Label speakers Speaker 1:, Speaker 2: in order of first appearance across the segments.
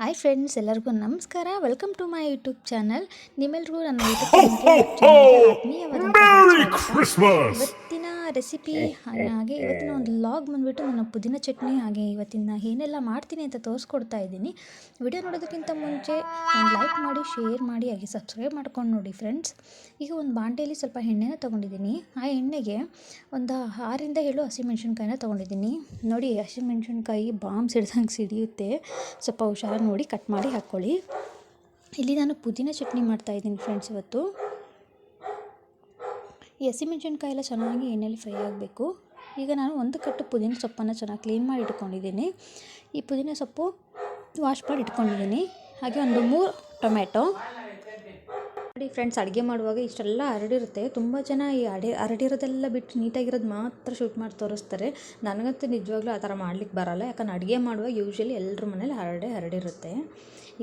Speaker 1: Hi friends ಎಲ್ಲರಿಗೂ ನಮಸ್ಕಾರ welcome to my YouTube channel ನಿಮ್ಮೆಲ್ರಿಗೂ ನನ್ನ ಯೂಟ್ಯೂಬ್
Speaker 2: Merry Christmas!
Speaker 1: ಇವತ್ತಿನ ರೆಸಿಪಿ ಹಾಗೆ ಇವತ್ತಿನ ಒಂದು ಲಾಗ್ ಬಂದುಬಿಟ್ಟು ನಾನು ಪುದೀನ ಚಟ್ನಿ ಹಾಗೆ ಇವತ್ತಿನ ಏನೆಲ್ಲ ಮಾಡ್ತೀನಿ ಅಂತ ತೋರಿಸ್ಕೊಡ್ತಾ ಇದ್ದೀನಿ. ವಿಡಿಯೋ ನೋಡೋದಕ್ಕಿಂತ ಮುಂಚೆ ಒಂದು ಲೈಕ್ ಮಾಡಿ ಶೇರ್ ಮಾಡಿ ಹಾಗೆ ಸಬ್ಸ್ಕ್ರೈಬ್ ಮಾಡ್ಕೊಂಡು ನೋಡಿ ಫ್ರೆಂಡ್ಸ್ ಈಗ ಒಂದು ಬಾಂಡೆಯಲ್ಲಿ ಸ್ವಲ್ಪ ಎಣ್ಣೆನ ತೊಗೊಂಡಿದ್ದೀನಿ. ಆ ಎಣ್ಣೆಗೆ ಒಂದು ಆರಿಂದ ಏಳು ಹಸಿಮೆಣ್ಸಿನ್ಕಾಯಿನ ತೊಗೊಂಡಿದ್ದೀನಿ. ನೋಡಿ ಹಸಿಮೆಣ್ಸಿನ್ಕಾಯಿ ಬಾಂಬ್ ಸಿಡ್ದಂಗೆ ಸಿಡಿಯುತ್ತೆ. ಸ್ವಲ್ಪ ಹುಷಾರಾಗಿ ನೋಡಿ ಕಟ್ ಮಾಡಿ ಹಾಕ್ಕೊಳ್ಳಿ ಇಲ್ಲಿ ನಾನು ಪುದೀನ ಚಟ್ನಿ ಮಾಡ್ತಾಯಿದ್ದೀನಿ ಫ್ರೆಂಡ್ಸ್ ಇವತ್ತು. ಈ ಹಸಿಮೆಣ್ಸಿನ್ಕಾಯಿ ಎಲ್ಲ ಚೆನ್ನಾಗಿ ಎಣ್ಣೆಯಲ್ಲಿ ಫ್ರೈ ಆಗಬೇಕು. ಈಗ ನಾನು ಒಂದು ಕಟ್ಟು ಪುದೀನ ಸೊಪ್ಪನ್ನು ಚೆನ್ನಾಗಿ ಕ್ಲೀನ್ ಮಾಡಿ ಇಟ್ಕೊಂಡಿದ್ದೀನಿ. ಈ ಪುದೀನ ಸೊಪ್ಪು ವಾಶ್ ಮಾಡಿ ಇಟ್ಕೊಂಡಿದ್ದೀನಿ. ಹಾಗೆ ಒಂದು ಮೂರು ಟೊಮ್ಯಾಟೊ ನೋಡಿ ಫ್ರೆಂಡ್ಸ್ ಅಡುಗೆ ಮಾಡುವಾಗ ಇಷ್ಟೆಲ್ಲ ಹರಡಿರುತ್ತೆ. ತುಂಬ ಜನ ಈ ಅಡಿ, ಹರಡಿರೋದೆಲ್ಲ ಬಿಟ್ಟು ನೀಟಾಗಿರೋದು ಮಾತ್ರ ಶೂಟ್ ಮಾಡಿ ತೋರಿಸ್ತಾರೆ. ನನಗಂತೂ ನಿಜವಾಗ್ಲೂ ಆ ಥರ ಮಾಡ್ಲಿಕ್ಕೆ ಬರಲ್ಲ. ಯಾಕಂದ್ರೆ ಅಡುಗೆ ಮಾಡುವಾಗ ಯೂಶ್ವಲಿ ಎಲ್ಲರ ಮನೇಲಿ ಹರಡೆ ಹರಡಿರುತ್ತೆ.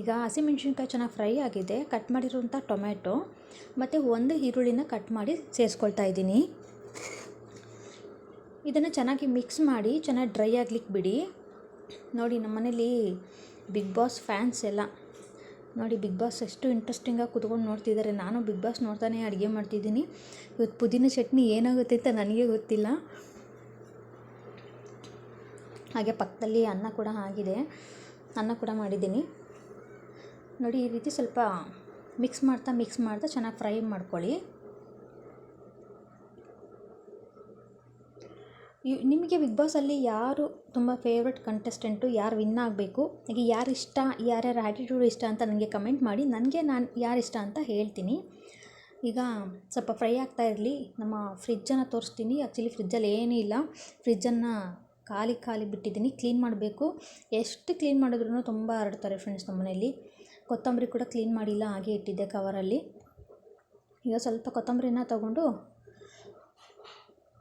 Speaker 1: ಈಗ ಹಸಿಮೆಣ್ಸಿನ್ಕಾಯಿ ಚೆನ್ನಾಗಿ ಫ್ರೈ ಆಗಿದೆ. ಕಟ್ ಮಾಡಿರುವಂಥ ಟೊಮ್ಯಾಟೊ, ಮತ್ತು ಒಂದು ಈರುಳ್ಳಿನ ಕಟ್ ಮಾಡಿ ಸೇರಿಸ್ಕೊಳ್ತಾ ಇದ್ದೀನಿ. ಇದನ್ನು ಚೆನ್ನಾಗಿ ಮಿಕ್ಸ್ ಮಾಡಿ ಚೆನ್ನಾಗಿ ಡ್ರೈ ಆಗ್ಲಿಕ್ಕೆ ಬಿಡಿ. ನೋಡಿ ನಮ್ಮ ಮನೇಲಿ ಬಿಗ್ ಬಾಸ್ ಫ್ಯಾನ್ಸ್ ಎಲ್ಲ ನೋಡಿ, ಬಿಗ್ ಬಾಸ್ ಎಷ್ಟು ಇಂಟ್ರೆಸ್ಟಿಂಗಾಗಿ ಕುತ್ಕೊಂಡು ನೋಡ್ತಿದ್ದಾರೆ ನಾನು ಬಿಗ್ ಬಾಸ್ ನೋಡ್ತಾನೆ ಅಡುಗೆ ಮಾಡ್ತಿದ್ದೀನಿ. ಇವತ್ತು ಪುದೀನ ಚಟ್ನಿ ಏನಾಗುತ್ತೆ ಅಂತ ನನಗೆ ಗೊತ್ತಿಲ್ಲ. ಹಾಗೆ ಪಕ್ಕದಲ್ಲಿ ಅನ್ನ ಕೂಡ ಆಗಿದೆ. ಅನ್ನ ಕೂಡ ಮಾಡಿದ್ದೀನಿ. ನೋಡಿ, ಈ ರೀತಿ ಸ್ವಲ್ಪ ಮಿಕ್ಸ್ ಮಾಡ್ತಾ ಮಿಕ್ಸ್ ಮಾಡ್ತಾ ಚೆನ್ನಾಗಿ ಫ್ರೈ ಮಾಡ್ಕೊಳ್ಳಿ. ನಿಮಗೆ ಬಿಗ್ ಬಾಸಲ್ಲಿ ಯಾರು ತುಂಬ ಫೇವ್ರೆಟ್ ಕಂಟೆಸ್ಟೆಂಟು ಯಾರು ವಿನ್ ಆಗಬೇಕು? ಹಾಗೆ ಯಾರು ಇಷ್ಟ, ಯಾರ್ಯಾರ ಆ್ಯಟಿಟ್ಯೂಡ್ ಇಷ್ಟ ಅಂತ ನನಗೆ ಕಮೆಂಟ್ ಮಾಡಿ. ನನಗೆ ನಾನು ಯಾರು ಇಷ್ಟ ಅಂತ ಹೇಳ್ತೀನಿ. ಈಗ ಸ್ವಲ್ಪ ಫ್ರೈ ಆಗ್ತಾ ಇರಲಿ. ನಮ್ಮ ಫ್ರಿಜ್ಜನ್ನು ತೋರಿಸ್ತೀನಿ. ಆ್ಯಕ್ಚುಲಿ ಫ್ರಿಜ್ಜಲ್ಲಿ ಏನೂ ಇಲ್ಲ. ಫ್ರಿಜ್ಜನ್ನು ಖಾಲಿ ಖಾಲಿ ಬಿಟ್ಟಿದ್ದೀನಿ. ಕ್ಲೀನ್ ಮಾಡಬೇಕು. ಎಷ್ಟು ಕ್ಲೀನ್ ಮಾಡಿದ್ರೂ ತುಂಬ ಹರಡ್ತಾರೆ ಫ್ರೆಂಡ್ಸ್ ನಮ್ಮ ಮನೆಯಲ್ಲಿ ಕೊತ್ತಂಬರಿ ಕೂಡ ಕ್ಲೀನ್ ಮಾಡಿಲ್ಲ, ಹಾಗೆ ಇಟ್ಟಿದ್ದೆ ಕವರಲ್ಲಿ ಈಗ ಸ್ವಲ್ಪ ಕೊತ್ತಂಬರಿನ ತಗೊಂಡು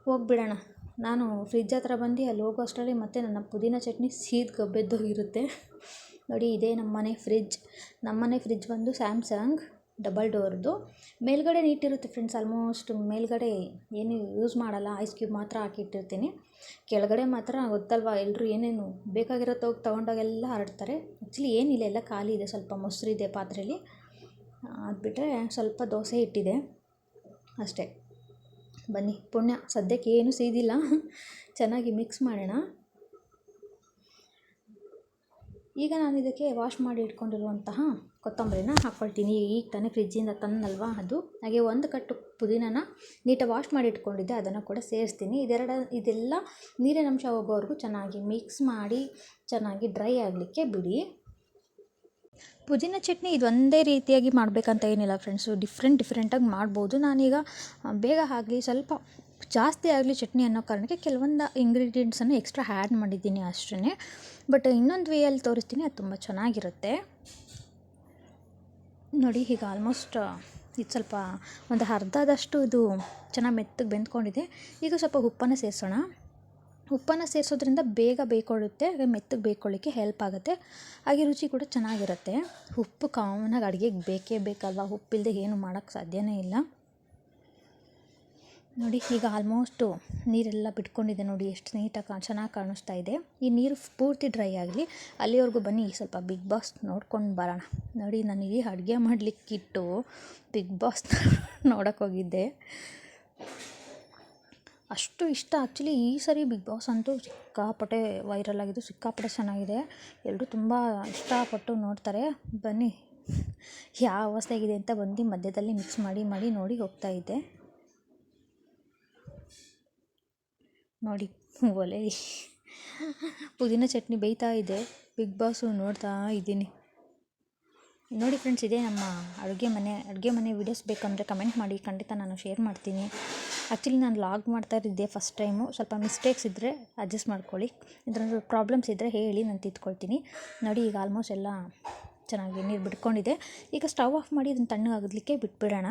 Speaker 1: ಹೋಗ್ಬಿಡೋಣ. ನಾನು ಫ್ರಿಜ್ ಹತ್ರ ಬಂದು ಅಲ್ಲಿ ಹೋಗೋ ಅಷ್ಟರಲ್ಲಿ ಮತ್ತೆ ನನ್ನ ಪುದೀನ ಚಟ್ನಿ ಸೀದ್ ಗಬ್ಬೆದ್ದೋಗಿರುತ್ತೆ ನೋಡಿ, ಇದೇ ನಮ್ಮನೆ ಫ್ರಿಜ್. ನಮ್ಮನೆ ಫ್ರಿಜ್ ಬಂದು ಸ್ಯಾಮ್ಸಂಗ್ ಡಬಲ್ ಡೋರ್ದು. ಮೇಲ್ಗಡೆ ನೀಟಿರುತ್ತೆ ಫ್ರೆಂಡ್ಸ್ ಆಲ್ಮೋಸ್ಟ್ ಮೇಲ್ಗಡೆ ಏನು ಯೂಸ್ ಮಾಡಲ್ಲ. ಐಸ್ ಕ್ಯೂಬ್ ಮಾತ್ರ ಹಾಕಿಟ್ಟಿರ್ತೀನಿ. ಕೆಳಗಡೆ ಮಾತ್ರ ಗೊತ್ತಲ್ವಾ ಎಲ್ಲರೂ ಏನೇನು ಬೇಕಾಗಿರೋ ಹೋಗಿ ತೊಗೊಂಡಾಗೆಲ್ಲ ಹರಡ್ತಾರೆ. ಆ್ಯಕ್ಚುಲಿ ಏನಿಲ್ಲ, ಎಲ್ಲ ಖಾಲಿ ಇದೆ, ಸ್ವಲ್ಪ ಮೊಸರಿದೆ ಪಾತ್ರೆಯಲ್ಲಿ ಅದು ಬಿಟ್ಟರೆ ಸ್ವಲ್ಪ ದೋಸೆ ಇಟ್ಟಿದೆ ಅಷ್ಟೇ. ಬನ್ನಿ, ಪುಣ್ಯ. ಸದ್ಯಕ್ಕೆ ಏನು ಸೀದಿಲ್ಲ. ಚೆನ್ನಾಗಿ ಮಿಕ್ಸ್ ಮಾಡೋಣ. ಈಗ ನಾನು ಇದಕ್ಕೆ ವಾಶ್ ಮಾಡಿ ಇಟ್ಕೊಂಡಿರುವಂತಹ ಕೊತ್ತಂಬರಿನ ಹಾಕ್ಕೊಳ್ತೀನಿ ಈಗ ತಾನೇ ಫ್ರಿಜ್ಜಿಂದ ತಂದಲ್ವಾ ಅದು? ಹಾಗೆ ಒಂದು ಕಟ್ಟು ಪುದೀನನ ನೀಟಾಗಿ ವಾಶ್ ಮಾಡಿ ಇಟ್ಕೊಂಡಿದ್ದೆ. ಅದನ್ನು ಕೂಡ ಸೇರಿಸ್ತೀನಿ. ಇದೆರಡ, ಇದೆಲ್ಲ ನೀರಿನ ಅಂಶ ಹೋಗೋವರೆಗೂ ಚೆನ್ನಾಗಿ ಮಿಕ್ಸ್ ಮಾಡಿ ಚೆನ್ನಾಗಿ ಡ್ರೈ ಆಗಲಿಕ್ಕೆ ಬಿಡಿ. ಪುದೀನ ಚಟ್ನಿ ಇದೊಂದೇ ರೀತಿಯಾಗಿ ಮಾಡಬೇಕಂತ ಏನಿಲ್ಲ ಫ್ರೆಂಡ್ಸು ಡಿಫ್ರೆಂಟ್ ಡಿಫ್ರೆಂಟಾಗಿ ಮಾಡ್ಬೋದು. ನಾನೀಗ ಬೇಗ ಆಗಲಿ, ಸ್ವಲ್ಪ ಜಾಸ್ತಿ ಆಗಲಿ ಚಟ್ನಿ ಅನ್ನೋ ಕಾರಣಕ್ಕೆ ಕೆಲವೊಂದು ಇಂಗ್ರೀಡಿಯೆಂಟ್ಸನ್ನು ಎಕ್ಸ್ಟ್ರಾ ಆ್ಯಡ್ ಮಾಡಿದ್ದೀನಿ ಅಷ್ಟೇ ಬಟ್ ಇನ್ನೊಂದು ವೇಯಲ್ಲಿ ತೋರಿಸ್ತೀನಿ, ಅದು ತುಂಬ ಚೆನ್ನಾಗಿರುತ್ತೆ. ನೋಡಿ, ಈಗ ಆಲ್ಮೋಸ್ಟ್ ಇದು ಸ್ವಲ್ಪ ಒಂದು ಅರ್ಧದಷ್ಟು ಇದು ಚೆನ್ನಾಗಿ ಮೆತ್ತಗೆ ಬೆಂದ್ಕೊಂಡಿದೆ. ಈಗ ಸ್ವಲ್ಪ ಉಪ್ಪನ್ನು ಸೇರಿಸೋಣ. ಉಪ್ಪನ್ನು ಸೇರಿಸೋದ್ರಿಂದ ಬೇಗ ಬೇಯ್ಕೊಳ್ಳುತ್ತೆ ಹಾಗೆ ಮೆತ್ತಗೆ ಬೇಯ್ಕೊಳ್ಳಿಕ್ಕೆ ಹೆಲ್ಪ್ ಆಗುತ್ತೆ. ಹಾಗೆ ರುಚಿ ಕೂಡ ಚೆನ್ನಾಗಿರುತ್ತೆ. ಉಪ್ಪು ಕಾಮನಾಗಿ ಅಡುಗೆಗೆ ಬೇಕೇ ಬೇಕಲ್ವಾ? ಉಪ್ಪಿಲ್ಲದೆ ಏನು ಮಾಡೋಕ್ಕೆ ಸಾಧ್ಯವೇ ಇಲ್ಲ. ನೋಡಿ, ಈಗ ಆಲ್ಮೋಸ್ಟು ನೀರೆಲ್ಲ ಬಿಟ್ಕೊಂಡಿದೆ ನೋಡಿ, ಎಷ್ಟು ನೀಟಾಗಿ ಚೆನ್ನಾಗಿ ಕಾಣಿಸ್ತಾ ಇದೆ. ಈ ನೀರು ಪೂರ್ತಿ ಡ್ರೈ ಆಗಲಿ, ಅಲ್ಲಿವರೆಗೂ ಬನ್ನಿ, ಸ್ವಲ್ಪ ಬಿಗ್ ಬಾಸ್ ನೋಡ್ಕೊಂಡು ಬರೋಣ. ನೋಡಿ, ನಾನು ಇಲ್ಲಿ ಅಡುಗೆ ಮಾಡಲಿಕ್ಕಿಟ್ಟು ಬಿಗ್ ಬಾಸ್ ನೋಡೋಕೆ ಹೋಗಿದ್ದೆ. ಅಷ್ಟು ಇಷ್ಟ ಆ್ಯಕ್ಚುಲಿ ಈ ಸರಿ ಬಿಗ್ ಬಾಸ್ ಅಂತೂ ಸಿಕ್ಕಾಪಟ್ಟೆ ವೈರಲ್ ಆಗಿದ್ದು ಸಿಕ್ಕಾಪಟ್ಟೆ ಚೆನ್ನಾಗಿದೆ. ಎಲ್ಲರೂ ತುಂಬ ಇಷ್ಟಪಟ್ಟು ನೋಡ್ತಾರೆ. ಬನ್ನಿ, ಯಾವ ಅವಸ್ಥೆಗಿದೆ ಅಂತ ಬಂದು ಮಧ್ಯದಲ್ಲಿ ಮಿಕ್ಸ್ ಮಾಡಿ ಮಾಡಿ ನೋಡಿ ಹೋಗ್ತಾ ಇದ್ದೆ. ನೋಡಿ, ಒಲೆ. ಪುದೀನ ಚಟ್ನಿ ಬೇಯ್ತಾ ಇದೆ. ಬಿಗ್ ಬಾಸು ನೋಡ್ತಾ ಇದ್ದೀನಿ. ನೋಡಿ ಫ್ರೆಂಡ್ಸ್ ಇದೇ ನಮ್ಮ ಅಡುಗೆ ಮನೆ ಅಡುಗೆ ಮನೆ ವೀಡಿಯೋಸ್ ಬೇಕಂದರೆ ಕಮೆಂಟ್ ಮಾಡಿ. ಖಂಡಿತ ನಾನು ಶೇರ್ ಮಾಡ್ತೀನಿ. ಆ್ಯಕ್ಚುಲಿ ನಾನು ಲಾಗ್ ಮಾಡ್ತಾ ಇದ್ದೆ ಫಸ್ಟ್ ಟೈಮು ಸ್ವಲ್ಪ ಮಿಸ್ಟೇಕ್ಸ್ ಇದ್ದರೆ ಅಡ್ಜಸ್ಟ್ ಮಾಡ್ಕೊಳ್ಳಿ. ಇದ್ರಲ್ಲಿ ಪ್ರಾಬ್ಲಮ್ಸ್ ಇದ್ದರೆ ಹೇಳಿ ನಾನು ತಿದ್ಕೊಳ್ತೀನಿ. ನೋಡಿ, ಈಗ ಆಲ್ಮೋಸ್ಟ್ ಎಲ್ಲ ಚೆನ್ನಾಗಿ ನೀರು ಬಿಟ್ಕೊಂಡಿದೆ. ಈಗ ಸ್ಟವ್ ಆಫ್ ಮಾಡಿ ಇದನ್ನು ತಣ್ಣಗಾಗಲಿಕ್ಕೆ ಬಿಟ್ಬಿಡೋಣ.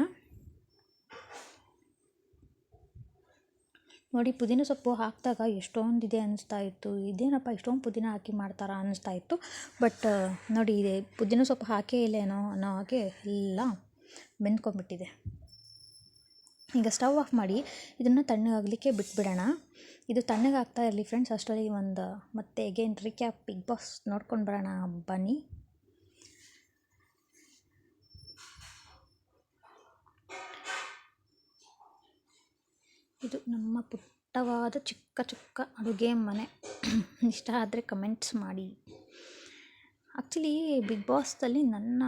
Speaker 1: ನೋಡಿ, ಪುದೀನ ಸೊಪ್ಪು ಹಾಕಿದಾಗ ಎಷ್ಟೊಂದಿದೆ ಅನ್ನಿಸ್ತಾ ಇತ್ತು. ಇದೇನಪ್ಪ ಎಷ್ಟೊಂದು ಪುದೀನ ಹಾಕಿ ಮಾಡ್ತಾರಾ ಅನ್ನಿಸ್ತಾ ಇತ್ತು. ಬಟ್ ನೋಡಿ, ಇದೆ. ಪುದೀನ ಸೊಪ್ಪು ಹಾಕೇ ಇಲ್ಲೇನೋ ಅನ್ನೋ ಹಾಗೆ ಎಲ್ಲ ಬೆಂದ್ಕೊಂಡ್ಬಿಟ್ಟಿದೆ. ಈಗ ಸ್ಟವ್ ಆಫ್ ಮಾಡಿ ಇದನ್ನು ತಣ್ಣಗಾಗಲಿಕ್ಕೆ ಬಿಟ್ಬಿಡೋಣ. ಇದು ತಣ್ಣಗಾಗ್ತಾ ಇರಲಿ ಫ್ರೆಂಡ್ಸ್, ಅಷ್ಟರಲ್ಲಿ ಒಂದು ಮತ್ತೆ ಎಗೇನ್ ರಿಕ್ಯಾಪ್ ಬಿಗ್ ಬಾಸ್ ನೋಡ್ಕೊಂಡು ಬರೋಣ ಬನ್ನಿ. ಇದು ನಮ್ಮ ಪುಟ್ಟವಾದ ಚಿಕ್ಕ ಚಿಕ್ಕ ಅಡುಗೆ ಮನೆ. ಇಷ್ಟ ಆದರೆ ಕಮೆಂಟ್ಸ್ ಮಾಡಿ. ಆ್ಯಕ್ಚುಲಿ ಬಿಗ್ ಬಾಸ್ದಲ್ಲಿ ನನ್ನ,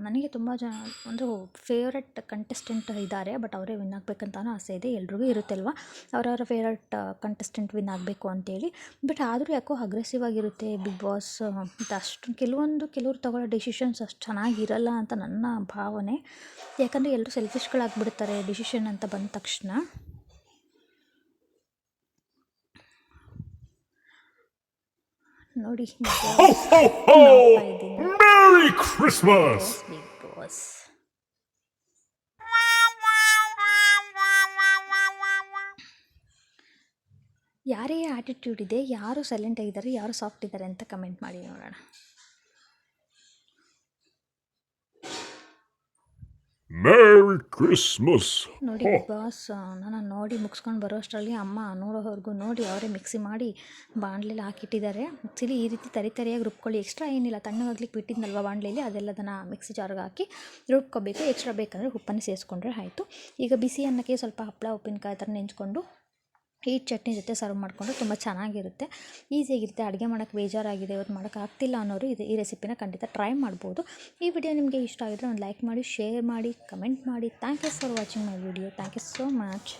Speaker 1: ನನಗೆ ತುಂಬ ಜನ ಒಂದು ಫೇವ್ರೆಟ್ ಕಂಟೆಸ್ಟೆಂಟ್ ಇದ್ದಾರೆ ಬಟ್ ಅವರೇ ವಿನ್ ಆಗಬೇಕಂತನೂ ಆಸೆ ಇದೆ, ಎಲ್ರಿಗೂ ಇರುತ್ತೆ ಅಲ್ವಾ? ಅವರವರ ಫೇವ್ರೆಟ್ ಕಂಟೆಸ್ಟೆಂಟ್ ವಿನ್ ಆಗಬೇಕು ಅಂತೇಳಿ. ಬಟ್ ಆದರೂ ಯಾಕೋ ಅಗ್ರೆಸಿವ್ ಆಗಿರುತ್ತೆ ಬಿಗ್ ಬಾಸ್ ಮತ್ತು ಅಷ್ಟು, ಕೆಲವೊಂದು, ಕೆಲವ್ರು ತಗೊಳ್ಳೋ ಡಿಸಿಷನ್ಸ್ ಅಷ್ಟು ಚೆನ್ನಾಗಿರಲ್ಲ ಅಂತ ನನ್ನ ಭಾವನೆ. ಯಾಕಂದರೆ ಎಲ್ಲರೂ ಸೆಲ್ಫಿಶ್ಗಳಾಗಿಬಿಡ್ತಾರೆ ಡಿಸಿಷನ್ ಅಂತ ಬಂದ ತಕ್ಷಣ. ನೋಡಿ! ಬಿಗ್ ಬಾಸ್ ಯಾರೇ ಆಟಿಟ್ಯೂಡ್ ಇದೆ ಯಾರು ಸೈಲೆಂಟ್ ಆಗಿದ್ದಾರೆ ಯಾರು ಸಾಫ್ಟ್ ಇದ್ದಾರೆ ಅಂತ ಕಮೆಂಟ್ ಮಾಡಿ ನೋಡೋಣ.
Speaker 2: Merry ಕ್ರಿಸ್ಮಸ್
Speaker 1: ನೋಡಿ ಬಿಗ್ ಬಾಸ್ ನಾನು ನೋಡಿ ಮುಗಿಸ್ಕೊಂಡು ಬರೋ ಅಷ್ಟರಲ್ಲಿ ಅಮ್ಮ ನೋಡೋವರೆಗೂ ನೋಡಿ ಅವರೇ ಮಿಕ್ಸಿ ಮಾಡಿ ಬಾಣಲೆಲ್ಲ ಹಾಕಿಟ್ಟಿದ್ದಾರೆ. ಆ್ಯಕ್ಚುಲಿ ಈ ರೀತಿ ತರಿ ತರಿಯಾಗಿ ರುಬ್ಕೊಳ್ಳಿ. ಎಕ್ಸ್ಟ್ರಾ ಏನಿಲ್ಲ ತಣ್ಣಗಾಗ್ಲಿಕ್ಕೆ ಬಿಟ್ಟಿದ್ನಲ್ವ ಬಾಣಲೆಯಲ್ಲಿ ಅದೆಲ್ಲದನ್ನು ಮಿಕ್ಸಿ ಜಾರ್ಗೆ ಹಾಕಿ ರುಬ್ಕೋಬೇಕು. ಎಕ್ಸ್ಟ್ರಾ ಬೇಕಂದರೆ ಉಪ್ಪನ್ನು ಸೇರಿಸ್ಕೊಂಡ್ರೆ ಆಯಿತು. ಈಗ ಬಿಸಿ ಅನ್ನಕ್ಕೆ ಸ್ವಲ್ಪ ಹಪ್ಪಳ ಉಪ್ಪಿನಕಾಯಿ ಥರ ನೆಂಚ್ಕೊಂಡು ಈ ಚಟ್ನಿ ಜೊತೆ ಸರ್ವ್ ಮಾಡಿಕೊಂಡ್ರೆ ತುಂಬ ಚೆನ್ನಾಗಿರುತ್ತೆ. ಈಸಿಯಾಗಿರುತ್ತೆ ಅಡುಗೆ ಮಾಡೋಕ್ಕೆ ಬೇಜಾರಾಗಿದೆ, ಇವತ್ತು ಮಾಡೋಕ್ಕೆ ಆಗ್ತಿಲ್ಲ ಅನ್ನೋರು ಇದು ಈ ರೆಸಿಪಿನ ಖಂಡಿತ ಟ್ರೈ ಮಾಡ್ಬೋದು. ಈ ವಿಡಿಯೋ ನಿಮಗೆ ಇಷ್ಟ ಆಗಿದ್ರೆ ಒಂದು ಲೈಕ್ ಮಾಡಿ ಶೇರ್ ಮಾಡಿ ಕಮೆಂಟ್ ಮಾಡಿ. Thank you for watching my video thank you so much